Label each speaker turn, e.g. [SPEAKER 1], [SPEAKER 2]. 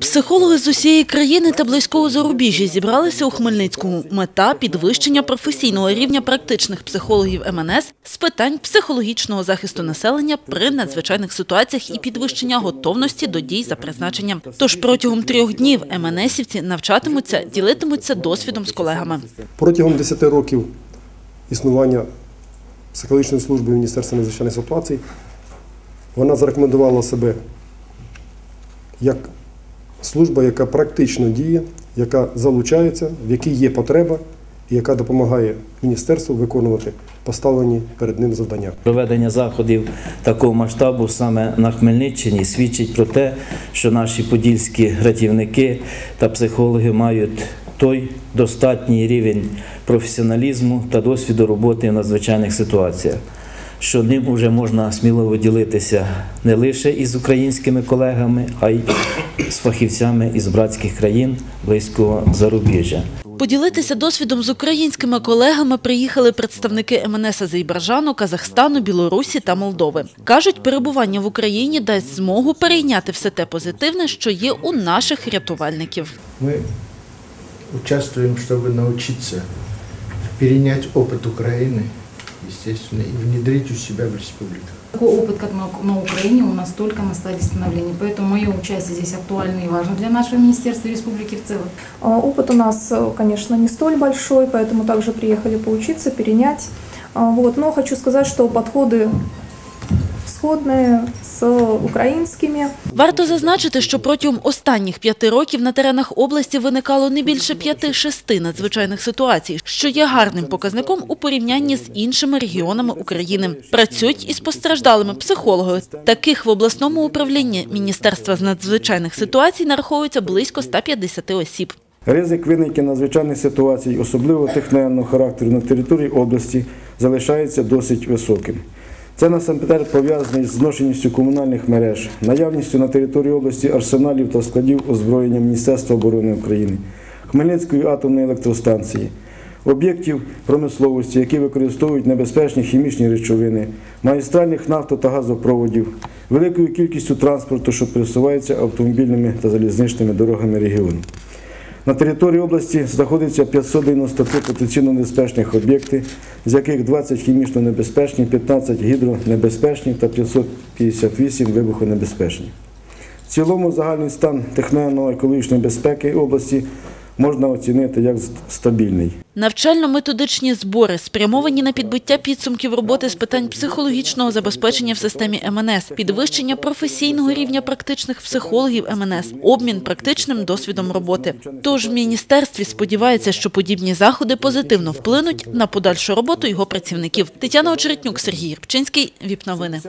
[SPEAKER 1] Психологи з усієї країни та близького зарубіжжя зібралися у Хмельницькому. Мета – підвищення професійного рівня практичних психологів МНС з питань психологічного захисту населення при надзвичайних ситуаціях і підвищення готовності до дій за призначенням. Тож протягом трьох днів МНСівці навчатимуться, ділитимуться досвідом з колегами.
[SPEAKER 2] Протягом 10 років існування психологічної служби Міністерства надзвичайних ситуацій вона зарекомендувала себе як служба, яка практично діє, яка залучається, в якій є потреба і яка допомагає міністерству виконувати поставлені перед ним завдання.
[SPEAKER 3] Проведення заходів такого масштабу саме на Хмельниччині свідчить про те, що наші подільські рятівники та психологи мають той достатній рівень професіоналізму та досвіду роботи в надзвичайних ситуаціях, що ним вже можна сміливо ділитися не лише із українськими колегами, а й з фахівцями із братських країн близького зарубіжжя.
[SPEAKER 1] Поділитися досвідом з українськими колегами приїхали представники МНС Азербайджану, Казахстану, Білорусі та Молдови. Кажуть, перебування в Україні дасть змогу перейняти все те позитивне, що є у наших рятувальників.
[SPEAKER 4] Мы участвуем, чтобы научиться перенять опыт Украины, Естественно, и внедрить у себя в республиках.
[SPEAKER 5] Такой опыт, как на, на Украине, у нас только на стадии становления. Поэтому мое участие здесь актуально и важно для нашего министерства и республики в целом.
[SPEAKER 6] А, Опыт у нас, э, конечно, не столь большой, поэтому также приехали поучиться, перенять. А, Вот. Но хочу сказать, что подходы сходные с украинскими.
[SPEAKER 1] Варто зазначити, що протягом останніх п'яти років на теренах області виникало не більше п'яти-шести надзвичайних ситуацій, що є гарним показником у порівнянні з іншими регіонами України. Працюють із постраждалими психологи. Таких в обласному управлінні Міністерства з надзвичайних ситуацій нараховується близько 150 осіб.
[SPEAKER 7] Ризик виникнення надзвичайних ситуацій, особливо техногенного характеру на території області, залишається досить високим. Це насамперед пов'язане з зношеністю комунальних мереж, наявністю на території області арсеналів та складів озброєння Міністерства оборони України, Хмельницької атомної електростанції, об'єктів промисловості, які використовують небезпечні хімічні речовини, магістральних нафто- та газопроводів, великою кількістю транспорту, що пересувається автомобільними та залізничними дорогами регіону. На території області знаходиться 593 потенційно небезпечних об'єкти, з яких 20 хімічно небезпечні, 15 гідронебезпечні та 558 вибухонебезпечні. В цілому загальний стан техногенно екологічної безпеки області можна оцінити як стабільний.
[SPEAKER 1] Навчально-методичні збори спрямовані на підбиття підсумків роботи з питань психологічного забезпечення в системі МНС, підвищення професійного рівня практичних психологів МНС, обмін практичним досвідом роботи. Тож в міністерстві сподіваються, що подібні заходи позитивно вплинуть на подальшу роботу його працівників. Тетяна Очеретнюк, Сергій Рибчинський, ВІП Новини.